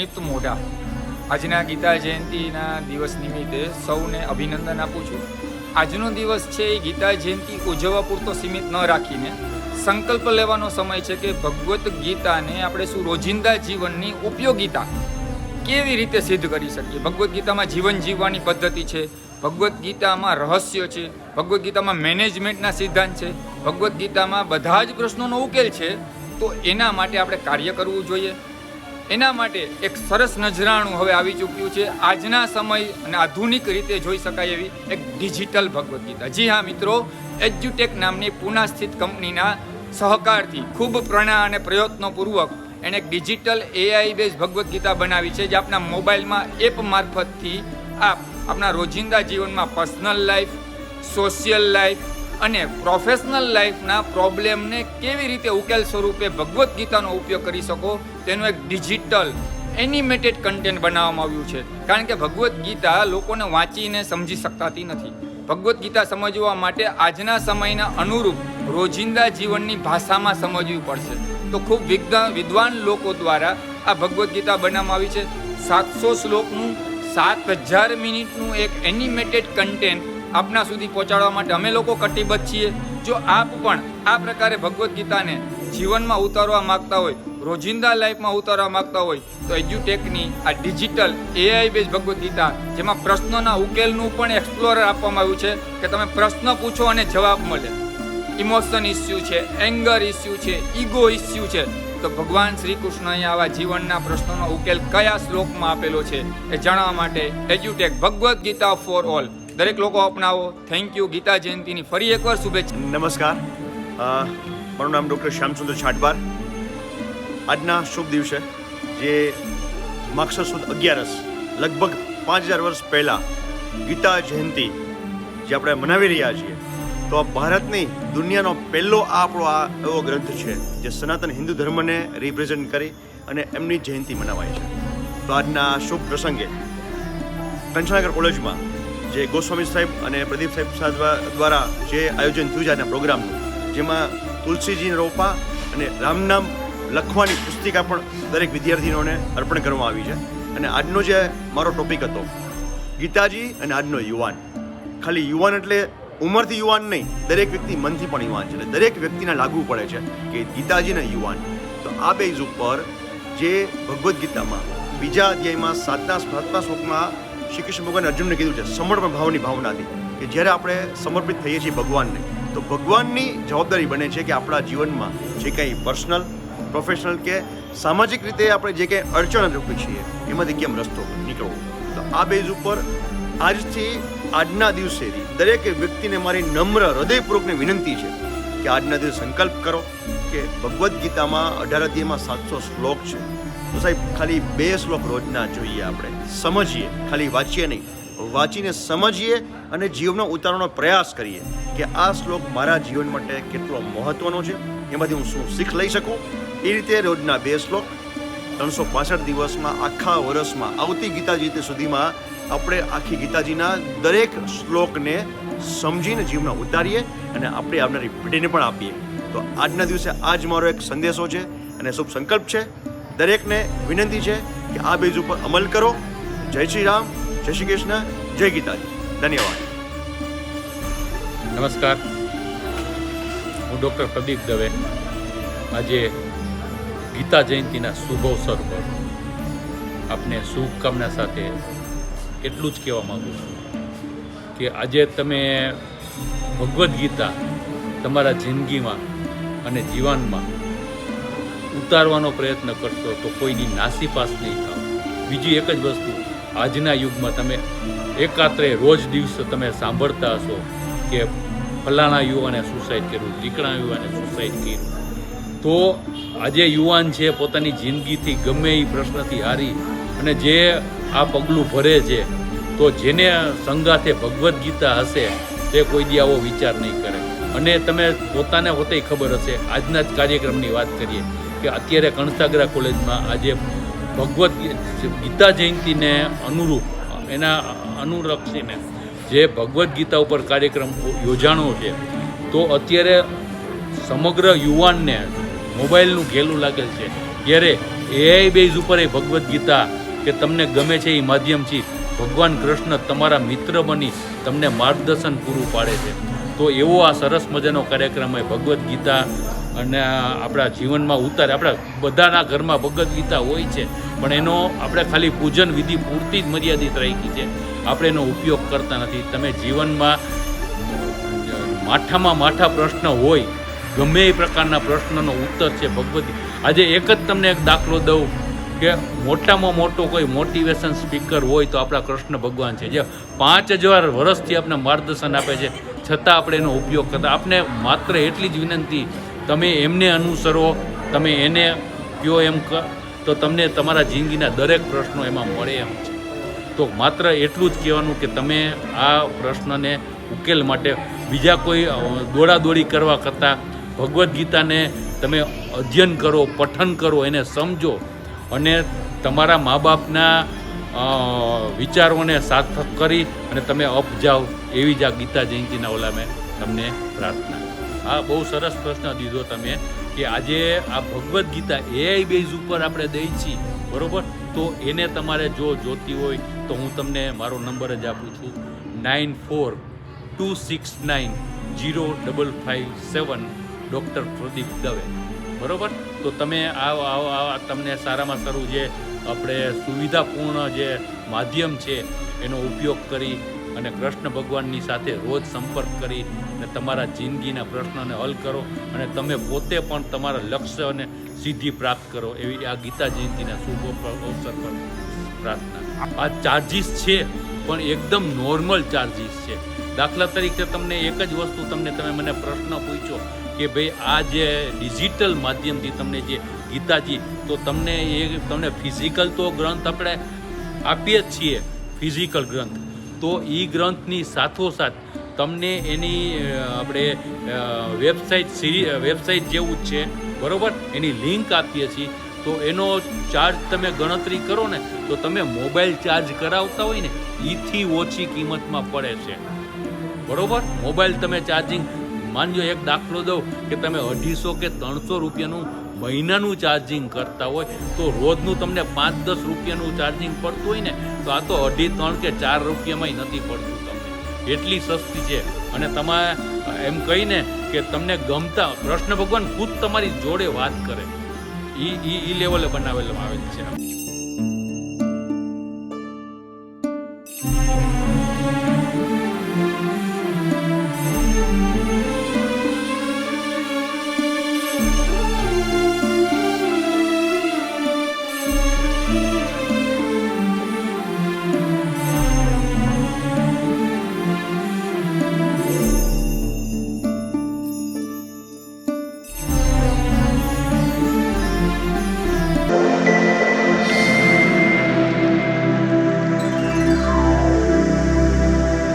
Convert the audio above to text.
પુનિત મોઢા. આજના ગીતા જયંતિના દિવસ નિમિત્તે સૌને અભિનંદન આપું છું. આજનો દિવસ છે એ ગીતા જયંતિ ઉજવવા પૂરતો સીમિત ન રાખીને સંકલ્પ લેવાનો સમય છે કે ભગવદ્ ગીતાને આપણે શું રોજિંદા જીવનની ઉપયોગિતા કેવી રીતે સિદ્ધ કરી શકીએ? ભગવદ્ ગીતામાં જીવન જીવવાની પદ્ધતિ છે, ભગવદ્ ગીતામાં રહસ્ય છે, ભગવદ્ ગીતામાં મેનેજમેન્ટના સિદ્ધાંત છે, ભગવદ્ ગીતામાં બધા જ પ્રશ્નોનો ઉકેલ છે, તો એના માટે આપણે કાર્ય કરવું જોઈએ. એના માટે એક સરસ નજરાણું હવે આવી ચૂક્યું છે. આજના સમય અને આધુનિક રીતે જોઈ શકાય એવી એક ડિજિટલ ભગવદ્ ગીતા. જી હા, મિત્રો, એજ્યુટેક નામની પુના સ્થિત કંપનીના સહકારથી ખૂબ પ્રણા અને પ્રયત્નોપૂર્વક એણે એક digital AI base Bhagavad Gita બનાવી છે, જે આપના મોબાઈલમાં એપ મારફતથી આપ આપના રોજિંદા જીવનમાં પર્સનલ લાઈફ, સોશિયલ લાઈફ અને પ્રોફેશનલ લાઈફના પ્રોબ્લેમને કેવી રીતે ઉકેલ સ્વરૂપે ભગવદ્ ગીતાનો ઉપયોગ કરી શકો, તેનું એક ડિજિટલ એનિમેટેડ કન્ટેન્ટ બનાવવામાં આવ્યું છે. કારણ કે ભગવદ્ ગીતા લોકોને વાંચીને સમજી શકાતી નથી. ભગવદ્ ગીતા સમજવા માટે આજના સમયના અનુરૂપ રોજિંદા જીવનની ભાષામાં સમજવી પડશે. તો ખૂબ વિદ્વા, વિદ્વાન લોકો દ્વારા આ ભગવદ્ ગીતા બનાવવામાં આવી છે. સાતસો શ્લોકનું, સાત હજાર મિનિટનું એક એનિમેટેડ કન્ટેન્ટ આપના સુધી પહોંચાડવા માટે અમે લોકો કટિબદ્ધ છીએ. જો આપ પણ આ પ્રકારે ભગવદ્ ગીતાને જીવનમાં ઉતારવા માંગતા હોય, રોજિંદા લાઈફમાં ઉતારવા માંગતા હોય, તો એજ્યુટેકની આ digital AI base Bhagavad Gita, જેમાં પ્રશ્નોના ઉકેલનું પણ એક્સપ્લોરર આપવામાં આવ્યું છે કે તમે પ્રશ્ન પૂછો અને જવાબ મળે. ઇમોશન ઇસ્યુ છે એંગર ઇસ્યુ છે ઈગો ઇસ્યુ છે. તો ભગવાન શ્રી કૃષ્ણએ આવા જીવનના પ્રશ્નોનો ઉકેલ કયા શ્લોકમાં આપેલો છે એ જાણવા માટે એજ્યુટેક ભગવદ્ ગીતા ફોર ઓલ. દરેક લોકો અપનાવો. થેન્ક યુ ગીતા જયંતિની ફરી એકવાર શુભેચ્છા. નમસ્કાર. મારું નામ ડૉક્ટર શ્યામચંદ્ર છાટબાર આજના શુભ દિવસે, જે માક્ષર સુદ અગિયારસ, લગભગ પાંચ હજાર વર્ષ પહેલાં ગીતા જયંતિ જે આપણે મનાવી રહ્યા છીએ, તો આ ભારતની દુનિયાનો પહેલો આ આપણો આ એવો ગ્રંથ છે, જે સનાતન હિન્દુ ધર્મને રિપ્રેઝેન્ટ કરી અને એમની જયંતિ મનાવાય છે. તો આજના શુભ પ્રસંગે કંચનાગર કોલેજમાં જે ગોસ્વામી સાહેબ અને પ્રદીપ સાહેબ સાહેબ દ્વારા જે આયોજન થયું છે આના પ્રોગ્રામનું, જેમાં તુલસીજીના રોપા અને રામનામ લખવાની પુસ્તિકા પણ દરેક વિદ્યાર્થીઓને અર્પણ કરવામાં આવી છે. અને આજનો જે મારો ટોપિક હતો, ગીતાજી અને આજનો યુવાન. ખાલી યુવાન એટલે ઉંમરથી યુવાન નહીં, દરેક વ્યક્તિ મનથી પણ યુવાન છે. એટલે દરેક વ્યક્તિને લાગુ પડે છે કે ગીતાજી અને યુવાન. તો આ બેઝ ઉપર જે ભગવદ્ ગીતામાં બીજા અધ્યાયમાં સાતના સાતમા શ્લોકમાં શ્રી કૃષ્ણ ભગવાન અર્જુનને કીધું છે, સમર્પણ ભાવની ભાવનાથી કે જ્યારે આપણે સમર્પિત થઈએ છીએ ભગવાનને, તો ભગવાનની જવાબદારી બને છે કે આપણા જીવનમાં જે કંઈ પર્સનલ, પ્રોફેશનલ કે સામાજિક રીતે આપણે જે કંઈ અડચણ રૂપી છીએ, એમાંથી કેમ રસ્તો નીકળવો? તો આ બેઝ ઉપર આજથી આજના દિવસેથી દરેક વ્યક્તિને મારી નમ્ર હૃદયપૂર્વકની વિનંતી છે કે આજના દિવસે સંકલ્પ કરો કે ભગવદ્ ગીતામાં અઢાર અધ્યાયમાં સાતસો શ્લોક છે. તો સાહેબ, ખાલી બે શ્લોક રોજના જોઈએ આપણે. સમજીએ, ખાલી વાંચીએ નહીં. વાંચીને સમજીએ અને જીવનો ઉતારવાનો પ્રયાસ કરીએ કે આ શ્લોક મારા જીવન માટે કેટલો મહત્વનો છે. એમાંથી હું શું શીખ લઈ શકું? એ રીતે રોજના બે શ્લોક. ત્રણસો પાસઠ દિવસમાં, આખા વર્ષમાં, આવતી ગીતાજી સુધીમાં આપણે આખી ગીતાજીના દરેક શ્લોકને સમજીને જીવનમાં ઉતારીએ અને આપણે આવનારી પેઢીને પણ આપીએ. તો આજના દિવસે આ જ મારો એક સંદેશો છે અને શુભ સંકલ્પ છે. દરેકને વિનંતી છે કે આ બેઝ ઉપર અમલ કરો. જય શ્રી રામ, જય શ્રી કૃષ્ણ, જય ગીતાજી. ધન્યવાદ. નમસ્કાર. હું ડૉક્ટર પ્રદીપ દવે. આજે ગીતા જયંતિના શુભ અવસર પર આપને શુભકામના સાથે એટલું જ કહેવા માગું છું કે આજે તમે ભગવદ્ ગીતા તમારા જિંદગીમાં અને જીવનમાં ઉતારવાનો પ્રયત્ન કરશો તો કોઈની નાસીપાસ નહીં થાવ. બીજી એક જ વસ્તુ, આજના યુગમાં તમે એકાત્રે રોજ દિવસે તમે સાંભળતા હશો કે ફલાણા યુવાને સુસાઇડ કર્યું ઢીકણા યુવાને સુસાઇડ કર્યું. તો આજે યુવાન છે, પોતાની જિંદગીથી ગમે એ પ્રશ્નથી હારી અને જે આ પગલું ભરે છે, તો જેને સંગાથે ભગવદ્ ગીતા હશે, તે કોઈ દી આવો વિચાર નહીં કરે. અને તમે પોતાને પોતે ખબર હશે, આજના જ કાર્યક્રમની વાત કરીએ. કે અત્યારે કણસાગરા કોલેજમાં આજે ભગવદ્ ગીતા જયંતિને અનુરૂપ, એના અનુલક્ષીને જે ભગવદ્ ગીતા ઉપર કાર્યક્રમ યોજાણો છે, તો અત્યારે સમગ્ર યુવાનને મોબાઈલનું ઘેલું લાગેલ છે. જ્યારે એઆઈ બેઝ ઉપર એ ભગવદ્ ગીતા કે તમને ગમે છે એ માધ્યમથી ભગવાન કૃષ્ણ તમારા મિત્ર બની તમને માર્ગદર્શન પૂરું પાડે છે. તો એવો આ સરસ મજાનો કાર્યક્રમ એ ભગવદ્ ગીતા અને આપણા જીવનમાં ઉતારે, આપણા બધાના ઘરમાં ભગવદ્ ગીતા હોય છે, પણ એનો આપણે ખાલી પૂજન વિધિ પૂરતી જ મર્યાદિત રાખી છે. આપણે એનો ઉપયોગ કરતા નથી. તમે જીવનમાં માઠામાં માઠા પ્રશ્ન હોય, ગમે એ પ્રકારના પ્રશ્નનો ઉત્તર છે ભગવદ્. આજે એક જ તમને એક દાખલો દઉં કે મોટામાં મોટો કોઈ મોટિવેશન સ્પીકર હોય તો આપણા કૃષ્ણ ભગવાન છે. જે પાંચ હજાર વર્ષથી આપણે માર્ગદર્શન આપે છે. છતાં આપણે એનો ઉપયોગ કરતા. આપણે માત્ર એટલી જ વિનંતી તમે એમને અનુસરો, તમે એને કયો એમ તો તમને તમારા જિંદગીના દરેક પ્રશ્નો એમાં મળે એમ છે. તો માત્ર એટલું જ કહેવાનું કે તમે આ પ્રશ્નને ઉકેલ માટે બીજા કોઈ દોડાદોડી કરવા કરતાં ભગવદ્ ગીતાને તમે અધ્યયન કરો, પઠન કરો, એને સમજો અને તમારા મા બાપના વિચારોને સાર્થક કરી અને તમે અપ જાઓ એવી જ આ ગીતા જયંતિના ઓલામે તમને પ્રાર્થના. આ બહુ સરસ પ્રશ્ન દીધો તમે કે આજે આ ભગવદ્ ગીતા એઆઈ બેઝ ઉપર આપણે દઈ છીએ બરોબર? તો એને તમારે જો જોતી હોય તો હું તમને મારો નંબર જ આપું છું nine four two six nine zero double five seven doctor Pradeep Dave, બરોબર? તો તમે આ તમને સારામાં સારું જે આપણે સુવિધાપૂર્ણ જે માધ્યમ છે એનો ઉપયોગ કરી અને કૃષ્ણ ભગવાનની સાથે રોજ સંપર્ક કરી અને તમારા જિંદગીના પ્રશ્નોને હલ કરો અને તમે પોતે પણ તમારા લક્ષ્ય અને સિદ્ધિ પ્રાપ્ત કરો એવી આ ગીતા જયંતિના શુભ અવસર પર પ્રાર્થના. આ ચાર્જિસ છે, પણ એકદમ નોર્મલ ચાર્જિસ છે. દાખલા તરીકે તમને એક જ વસ્તુ તમને તમે મને પ્રશ્ન પૂછો કે ભાઈ આ જે ડિજિટલ માધ્યમથી તમને જે ગીતાજી, તો તમને એ તમને ફિઝિકલ તો ગ્રંથ આપણે આપીએ જ છીએ ફિઝિકલ ગ્રંથ. તો એ ગ્રંથની સાથોસાથ તમને એની આપણે વેબસાઇટ સીરી વેબસાઇટ જેવું જ છે. બરાબર? એની લિંક આપીએ છીએ. તો એનો ચાર્જ તમે ગણતરી કરો ને, તો તમે મોબાઈલ ચાર્જ કરાવતા હોય ને એથી ઓછી કિંમતમાં પડે છે. બરોબર? મોબાઈલ તમે ચાર્જિંગ માનજો એક દાખલો દઉં કે તમે અઢીસો કે ત્રણસો રૂપિયાનું મહિનાનું ચાર્જિંગ કરતા હોય, તો રોજનું તમને પાંચ દસ રૂપિયાનું ચાર્જિંગ પડતું હોય ને, તો આ તો અઢી, ત્રણ કે ચાર રૂપિયામાંય નથી પડતું તમને. એટલી સસ્તી છે. અને તમે એમ કહીને કે તમને ગમતા, કૃષ્ણ ભગવાન ખુદ તમારી જોડે વાત કરે. એ એ લેવલે બનાવેલું આવે છે.